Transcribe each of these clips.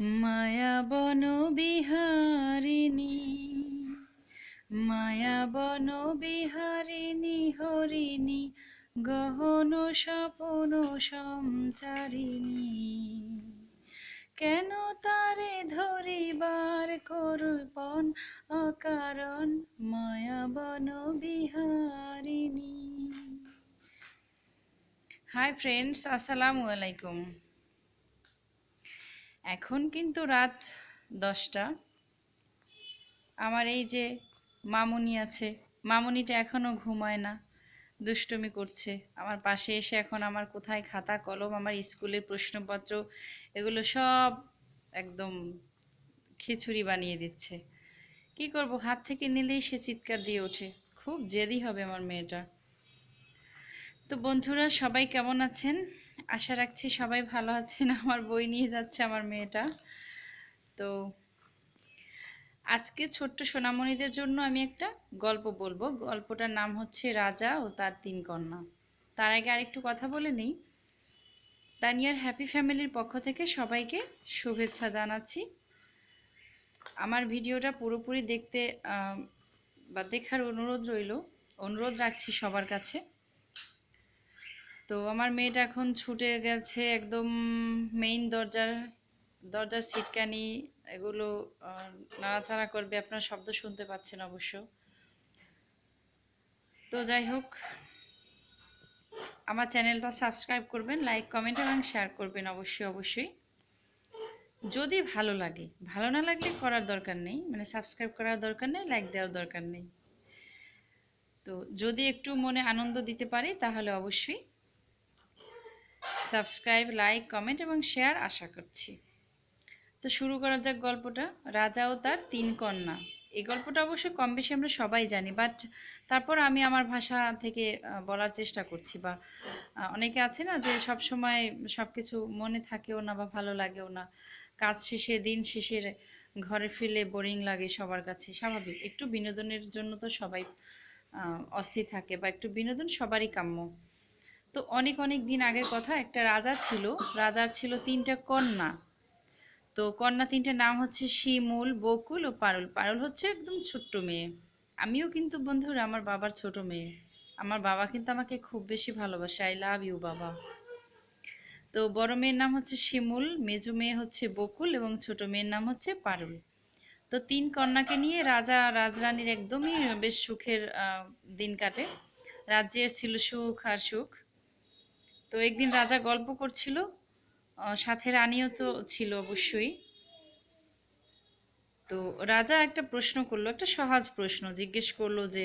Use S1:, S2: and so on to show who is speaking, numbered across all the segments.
S1: মায়া বন বিহারিণী, মায়া বন বিহারিণী হরিণী, গহন স্বপন সঞ্চারিণী কেন তারে ধরিবার করপন অকারণ? মায়া বন বিহারিণী। হাই ফ্রেন্ডস আসসালামু আলাইকুম। এখন কিন্তু রাত দশটা। আমার এই যে মামুনি আছে, মামুনিটা এখনও ঘুমায় না, দুষ্টমি করছে। আমার পাশে এসে এখন আমার কোথায় খাতা, কলম, আমার স্কুলের প্রশ্নপত্র, এগুলো সব একদম খিচুড়ি বানিয়ে দিচ্ছে। কি করব, হাত থেকে নিলেই সে চিৎকার দিয়ে ওঠে। খুব জেদি হবে আমার মেয়েটা। তো বন্ধুরা, সবাই কেমন আছেন? আশা রাখছি সবাই ভালো আছেন। আমার বই নিয়ে যাচ্ছে আমার মেয়েটা। তো আজকে ছোট্ট সোনামণিদের জন্য আমি একটা গল্প বলব। গল্পটার নাম হচ্ছে রাজা ও তার তিন কন্যা। তার আগে আরেকটু কথা বলে নিই। তানিয়ার হ্যাপি ফ্যামিলির পক্ষ থেকে সবাইকে শুভেচ্ছা জানাচ্ছি। আমার ভিডিওটা পুরোপুরি দেখতে বা দেখার অনুরোধ রইল। অনুরোধ রাখছি সবার কাছে। তো আমার মেয়েটা এখন ছুটে গেছে একদম মেইন দরজার দরজার সিটকানি এগুলো নাড়াচাড়া করবে। আপনার শব্দ শুনতে পাচ্ছেন অবশ্য। তো যাই হোক, আমার চ্যানেলটা সাবস্ক্রাইব করবেন লাইক কমেন্ট এবং শেয়ার করবেন অবশ্যই অবশ্যই। যদি ভালো লাগে, ভালো না লাগলে করার দরকার নেই মানে সাবস্ক্রাইব করার দরকার নেই লাইক দেওয়ার দরকার নেই। তো যদি একটু মনে আনন্দ দিতে পারি, তাহলে অবশ্যই সাবস্ক্রাইব লাইক কমেন্ট এবং শেয়ার আশা করছি। তো শুরু করা যাক গল্পটা। রাজা ও তার তিন কন্যা। এই গল্পটা অবশ্য কম বেশি আমরা সবাই জানি বাট তারপর আমি আমার ভাষা থেকে বলার চেষ্টা করছি বা অনেকে আছে না যে সব সময় সবকিছু মনে থাকেও না বা ভালো লাগেও না। কাজ শেষে, দিন শেষের ঘরে ফিরলে বোরিং লাগে সবার কাছে, স্বাভাবিক। একটু বিনোদনের জন্য তো সবাই অস্থির থাকে বা একটু বিনোদন সবারই কাম্য। তো অনেক অনেক দিন আগের কথা একটা রাজা ছিল। রাজার ছিল তিনটা কন্যা। তো কন্যা তিনটার নাম হচ্ছে শিমুল, বকুল ও পারুল। পারুল হচ্ছে একদম ছোট্ট মেয়ে। আমিও কিন্তু বন্ধুরা, আমার বাবার ছোট মেয়ে। আমার বাবা কিন্তু আমাকে খুব বেশি ভালোবাসে। আই লাভ ইউ বাবা। তো বড় মেয়ের নাম হচ্ছে শিমুল, মেজো মেয়ে হচ্ছে বকুল এবং ছোট মেয়ের নাম হচ্ছে পারুল। তো তিন কন্যাকে নিয়ে রাজা, রাজরানীর একদমই বেশ সুখের দিন কাটে। রাজ্যের ছিল সুখ আর সুখ। তো একদিন রাজা গল্প করছিল সাথে রানীও তো ছিল অবশ্যই। তো রাজা একটা প্রশ্ন করল, একটা সহজ প্রশ্ন জিজ্ঞেস করল যে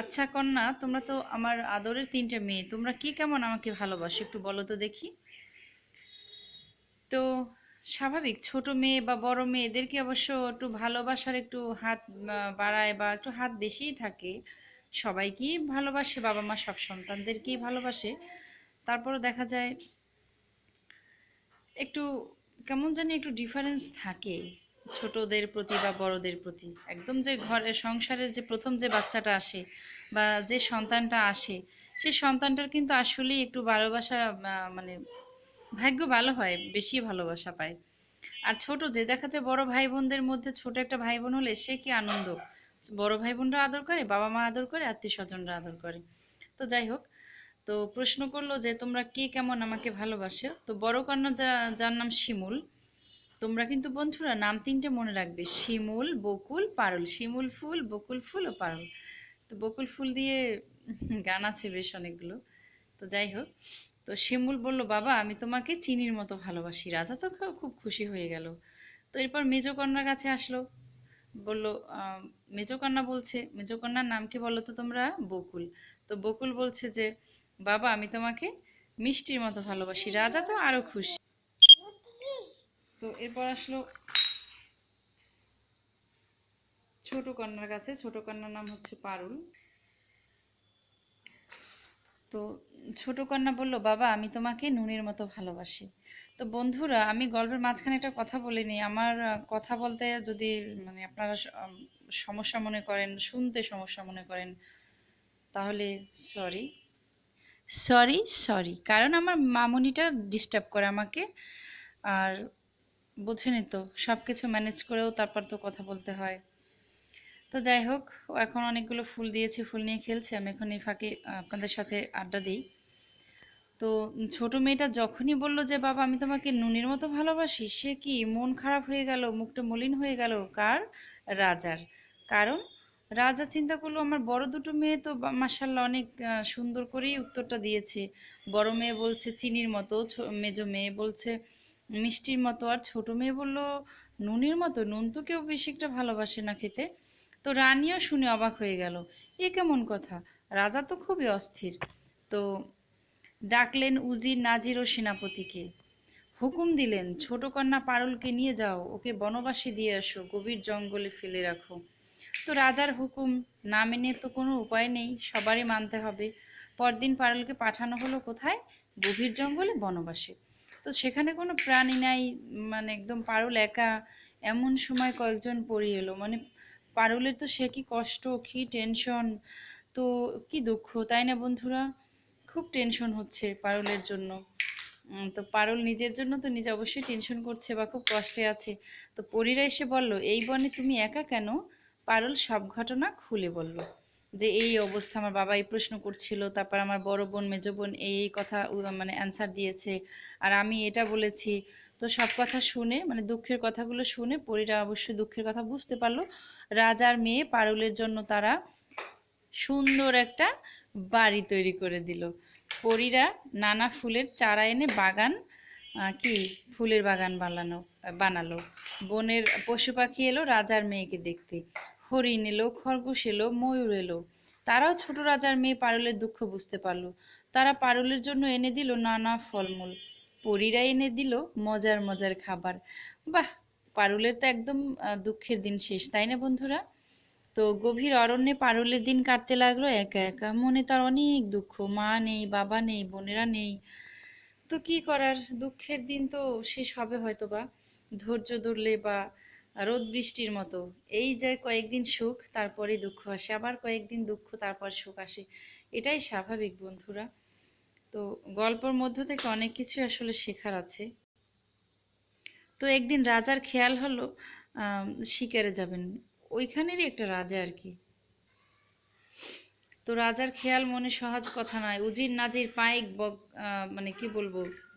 S1: আচ্ছা কন্যা, তোমরা তো আমার আদরের তিনটে মেয়ে, তোমরা কি কেমন আমাকে ভালোবাসো? একটু বলো তো দেখি। তো স্বাভাবিক, ছোট মেয়ে বা বড় মেয়ে, এদেরকে অবশ্য একটু ভালোবাসার একটু হাত বাড়ায় বা একটু হাত বেশিই থাকে। সবাইকেই ভালোবাসে, বাবা মা সব সন্তানদেরকেই ভালোবাসে। তারপরে দেখা যায় একটু কেমন জানি একটু ডিফারেন্স থাকে ছোটদের প্রতি বা বড়দের প্রতি। একদম যে ঘরে সংসারের যে প্রথম যে বাচ্চাটা আসে বা যে সন্তানটা আসে সেই সন্তানটার কিন্তু আসলেই একটু ভালোবাসা মানে ভাগ্য ভালো হয়, বেশি ভালোবাসা পায়। আর ছোট যে, দেখা যায় বড় ভাই বোনদের মধ্যে ছোট একটা ভাই বোন হলে সে কি আনন্দ? বড় ভাই বোনরা আদর করে, বাবা মা আদর করে আত্মীয় স্বজনরা আদর করে। তো যাই হোক তো প্রশ্ন করল যে তোমরা কে কেমন আমাকে ভালোবাসো? তো বড় কন্যা যার নাম শিমুল। তোমরা কিন্তু বন্ধুরা নাম তিনটে মনে রাখবে। শিমুল বকুল পারুল। শিমুল ফুল বকুল ফুল ও পারুল। তো বকুল ফুল দিয়ে গান আছে বেশ অনেকগুলো। তো যাই হোক তো শিমুল বলল বাবা আমি তোমাকে চিনির মতো ভালোবাসি। রাজা তো খুব খুশি হয়ে গেল। তো এরপর মেজ কন্যার কাছে আসলো। বলল আহ, মেজ কন্যা বলছে মেজ কন্যার নাম কি বলো তো তোমরা? বকুল। তো বকুল বলছে যে বাবা, আমি তোমাকে মিষ্টির মতো ভালোবাসি। রাজা তো আরও খুশি। তো এরপর আসলো ছোট কন্যার কাছে। ছোট কন্যার নাম হচ্ছে পারুল। তো ছোট কন্যা বলল, বাবা, আমি তোমাকে নুনের মতো ভালোবাসি। তো বন্ধুরা, আমি গল্পের মাঝখানে একটা কথা বলিনি আমার কথা বলতে যদি মানে আপনারা সমস্যা মনে করেন, শুনতে সমস্যা মনে করেন, তাহলে সরি সরি সরি কারণ আমার মামুনিটা ডিস্টার্ব করে আমাকে। আর বুঝেনি তো সব কিছু ম্যানেজ করেও তারপর তো কথা বলতে হয়। তো যাই হোক এখন অনেকগুলো ফুল দিয়েছি, ফুল নিয়ে খেলছে। আমি এখন এই ফাঁকে আপনাদের সাথে আড্ডা দিই। তো ছোট মেয়েটা যখনই বলল যে, বাবা, আমি তোমাকে নুনের মতো ভালোবাসি সে কি মন খারাপ হয়ে গেল, মুখটা মলিন হয়ে গেল? কার? রাজার। কারণ রাজা চিন্তা করল, আমার বড় দুটো মেয়ে তো মাশাআল্লাহ অনেক সুন্দর করেই উত্তরটা দিয়েছে। বড় মেয়ে বলছে চিনির মতো মেজো মেয়ে বলছে মিষ্টির মতো, আর ছোট মেয়ে বলল নুনের মতো। নুন তো কেউ বেশি একটা ভালোবাসে না খেতে। তো রানীও শুনে অবাক হয়ে গেল, এ কেমন কথা? রাজা তো খুবই অস্থির। তো ডাকলেন উজির নাজির ও সেনাপতিকে, হুকুম দিলেন, ছোট কন্যা পারুলকে নিয়ে যাও, ওকে বনবাসী দিয়ে আসো, গভীর জঙ্গলে ফেলে রাখো। তো রাজার হুকুম, না মেনে তো কোনো উপায় নেই, সবারই মানতে হবে। পরদিন পারুলকে পাঠানো হলো কোথায়? গভীর জঙ্গলে বনবাসে। তো সেখানে কোনো প্রাণী নাই মানে একদম পারুল একা। এমন সময় কয়েকজন পড়ি এলো। মানে পারুলের তো সে কি কষ্ট, কি টেনশন তো কি দুঃখ, তাই না বন্ধুরা? খুব টেনশন হচ্ছে পারুলের জন্য। তো পারুল নিজের জন্য তো নিজে অবশ্যই টেনশন করছে বা খুব কষ্টে আছে। তো পরীরা এসে বলল, এই বনে তুমি একা কেন? পারুল সব ঘটনা খুলে বলল যে, এই অবস্থা আমার বাবা এই প্রশ্ন করছিল, তারপর আমার বড় বোন, মেজ বোন এই এই কথা মানে অ্যান্সার দিয়েছে। আর আমি এটা বলেছি। তো সব কথা শুনে মানে দুঃখের কথাগুলো শুনে পরীরা অবশ্যই দুঃখের কথা বুঝতে পারল। রাজার মেয়ে পারুলের জন্য তারা সুন্দর একটা বাড়ি তৈরি করে দিল। পরীরা নানা ফুলের চারা এনে বাগান কি ফুলের বাগান বানানো, বানালো। বনের পশু পাখি এলো রাজার মেয়েকে দেখতে। হরিণ এলো খরগোশ এলো, ময়ূর এলো। তারাও ছোট রাজার মেয়ে পারুলের দুঃখ বুঝতে পারল। তারা পারুলের জন্য এনে দিল নানা ফলমূল। পরীরা এনে দিল মজার মজার খাবার। বাহ, পারুলের তো একদম দুঃখের দিন শেষ, তাই না বন্ধুরা? তো গভীর অরণ্যে পারুলের দিন কাটতে লাগল একা একা। মনে তার অনেক দুঃখ। মা নেই, বাবা নেই, বোনেরা নেই। তো কি করার? দুঃখের দিন তো শেষ হবে হয়তো বা ধৈর্য ধরলে বা রোদ বৃষ্টির মতো। এই যে কয়েকদিন সুখ তারপরে দুঃখ আসে আবার কয়েকদিন দুঃখ তারপর সুখ আসে। এটাই স্বাভাবিক বন্ধুরা। তো গল্পের মধ্য থেকে অনেক কিছু আসলে শেখার আছে। তো একদিন রাজার খেয়াল হলো শিকারে যাবেন। ওইখানেরই একটা রাজা আর কি। তো রাজার খেয়াল মনে সহজ কথা নয়। উজির নাজির আহ, মানে কি বলব?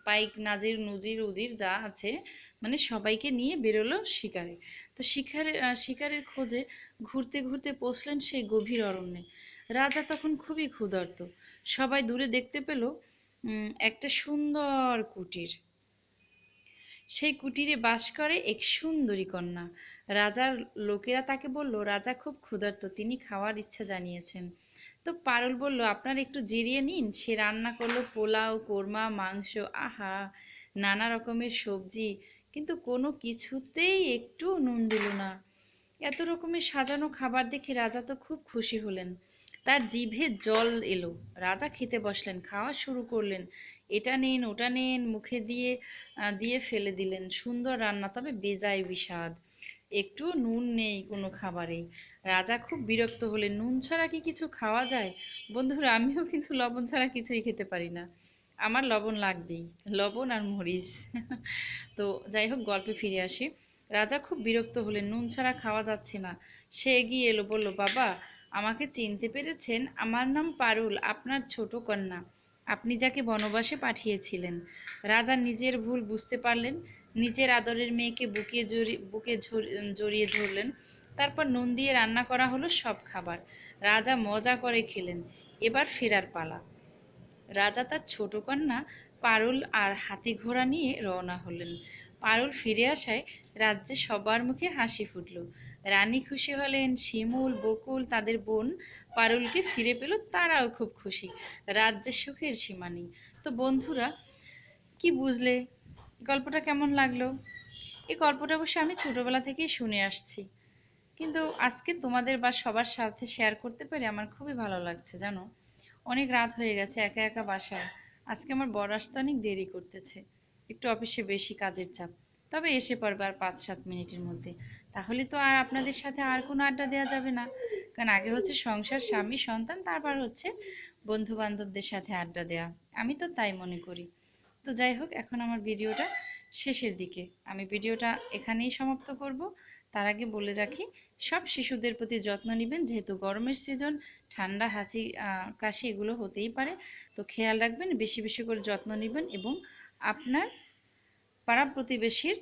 S1: পাইক, নাজির, নজির, উজির যা আছে মানে সবাইকে নিয়ে বেরোলো শিকারে। তো শিকারে শিকারের খোঁজে ঘুরতে ঘুরতে পৌঁছলেন সেই গভীর অরণ্যে। রাজা তখন খুবই ক্ষুধার্ত। সবাই দূরে দেখতে পেল একটা সুন্দর কুটির। সেই কুটিরে বাস করে এক সুন্দরী কন্যা। রাজার লোকেরা তাকে বলল, রাজা খুব ক্ষুধার্ত, তিনি খাওয়ার ইচ্ছা জানিয়েছেন। তো পারুল বলল, আপনারা একটু জিরিয়ে নিন। সে রান্না করল পোলাও, কোরমা, মাংস, আহা, নানা রকমের সবজি। কিন্তু কোনো কিছুতেই একটু নুন দিল না। এত রকমের সাজানো খাবার দেখে রাজা তো খুব খুশি হলেন। তার জিভে জল এলো। রাজা খেতে বসলেন, খাওয়া শুরু করলেন। এটা নিন, ওটা নিন, মুখে দিয়ে দিয়ে ফেলে দিলেন। সুন্দর রান্না, তবে বেজায় বিস্বাদ একটু নুন নেই কোনো খাবারেই। রাজা খুব বিরক্ত হলেন, নুন ছাড়া কি কিছু খাওয়া যায়? বন্ধুরা, আমিও কিন্তু লবণ ছাড়া কিছুই খেতে পারি না। আমার লবণ লাগবেই, লবণ আর মরিচ। তো যাই হোক, গল্পে ফিরে আসি। রাজা খুব বিরক্ত হলেন, নুন ছাড়া খাওয়া যাচ্ছে না। সে এগিয়ে এলো, বলল, বাবা, আমাকে চিনতে পেরেছেন? আমার নাম পারুল, আপনার ছোট কন্যা। আপনি যাকে বনবাসে পাঠিয়েছিলেন। রাজা নিজের ভুল বুঝতে পারলেন নিজের আদরের মেয়েকে বুকে জড়িয়ে বুকে জড়িয়ে ধরলেন। তারপর নুন দিয়ে রান্না করা হলো সব খাবার। রাজা মজা করে খেলেন। এবার ফেরার পালা। রাজা তার ছোট কন্যা পারুল আর হাতি ঘোড়া নিয়ে রওনা হলেন। পারুল ফিরে আসায় রাজ্যে সবার মুখে হাসি ফুটল। রানী খুশি হলেন, শিমুল, বকুল, তাদের বোন পারুলকে ফিরে পেল, তারাও খুব খুশি। রাজ্যে সুখের সীমা নেই। তো বন্ধুরা, কি বুঝলে? গল্পটা কেমন লাগল? এই গল্পটা অবশ্য আমি ছোটবেলা থেকেই শুনে আসছি। কিন্তু আজকে তোমাদের বা সবার সাথে শেয়ার করতে পেরে আমার খুবই ভালো লাগছে, জানো? অনেক রাত হয়ে গেছে, একা একা বাসায়। আজকে আমার বর আসতে অনেক দেরি করতেছে। একটু অফিসে বেশি কাজের চাপ। তবে এসে পড়বে আর পাঁচ সাত মিনিটের মধ্যে। তাহলে তো আর আপনাদের সাথে আর কোনো আড্ডা দেওয়া যাবে না। কারণ আগে হচ্ছে সংসার, স্বামী, সন্তান, তারপর হচ্ছে বন্ধু বান্ধবদের সাথে আড্ডা দেওয়া আমি তো তাই মনে করি। তো যাই হোক, এখন আমার ভিডিওটা শেষের দিকে। আমি ভিডিওটা এখানেই সমাপ্ত করব। তার আগে বলে রাখি, সব শিশুদের প্রতি যত্ন নেবেন, যেহেতু গরমের সিজন ঠান্ডা, হাঁচি কাশি এগুলো হতেই পারে। তো খেয়াল রাখবেন, বেশি বেশি করে যত্ন নেবেন এবং আপনার পাড়া প্রতিবেশীর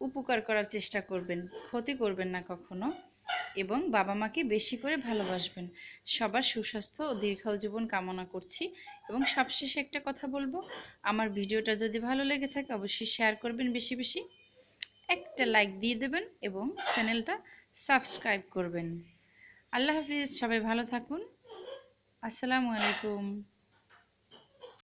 S1: উপকার করার চেষ্টা করবেন। ক্ষতি করবেন না কখনো। এবং বাবা মাকে বেশি করে ভালোবাসবেন। সবার সুস্বাস্থ্য ও দীর্ঘায়ু জীবন কামনা করছি এবং সবশেষে একটা কথা বলব, আমার ভিডিওটা যদি ভালো লেগে থাকে অবশ্যই শেয়ার করবেন বেশি বেশি। একটা লাইক দিয়ে দেবেন এবং চ্যানেলটা সাবস্ক্রাইব করবেন। আল্লাহ হাফিজ, সবাই ভালো থাকুন। আসসালামু আলাইকুম।